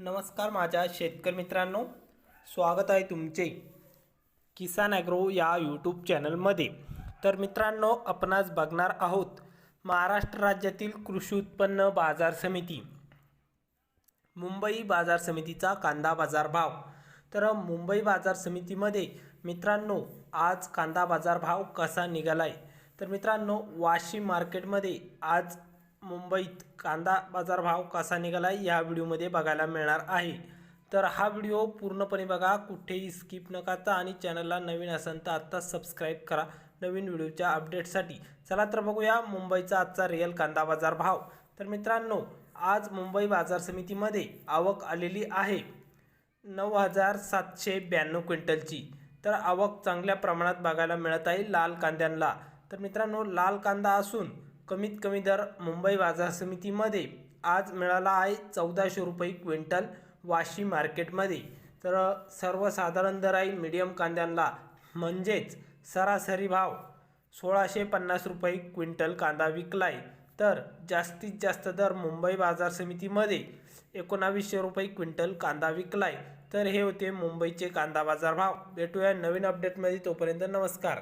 नमस्कार माझ्या शेतकरी मित्रांनो. स्वागत आहे तुमचे किसान ॲग्रो या यूट्यूब चॅनलमध्ये. तर मित्रांनो आपण आज बघणार आहोत महाराष्ट्र राज्यातील कृषी उत्पन्न बाजार समिती. मुंबई बाजार समितीचा कांदा बाजार भाव. तर मुंबई बाजार समितीमध्ये मित्रांनो आज कांदा बाजार भाव कसा निघालाय? तर मित्रांनो वाशिम मार्केटमध्ये आज मुंबईत कांदा बाजारभाव कसा निघालाय या व्हिडिओमध्ये बघायला मिळणार आहे. तर हा व्हिडिओ पूर्णपणे बघा कुठेही स्किप न करता आणि चॅनलला नवीन असेल तर आत्ता सबस्क्राईब करा नवीन व्हिडिओच्या अपडेटसाठी. चला तर बघूया मुंबईचा आजचा रिअल कांदा बाजार भाव तर मित्रांनो आज मुंबई बाजार समितीमध्ये आवक आलेली आहे. नऊ हजार सातशे ब्याण्णव क्विंटलची. तर आवक चांगल्या प्रमाणात बघायला मिळत आहे लाल कांद्यांना तर मित्रांनो लाल कांदा असून कमीत कमी दर मुंबई बाजार समितीमध्ये. आज मिळाला आहे चौदाशे रुपये क्विंटल वाशी मार्केटमध्ये. तर सर्वसाधारण दर आहे मीडियम कांद्यांना म्हणजेच सरासरी भाव सोळाशे पन्नास रुपये क्विंटल कांदा विकलाय. तर जास्तीत जास्त दर मुंबई बाजार समितीमध्ये एकोणावीसशे रुपये क्विंटल कांदा विकलाय. तर हे होते मुंबईचे कांदा बाजार भाव. भेटूया नवीन अपडेटमध्ये तोपर्यंत नमस्कार.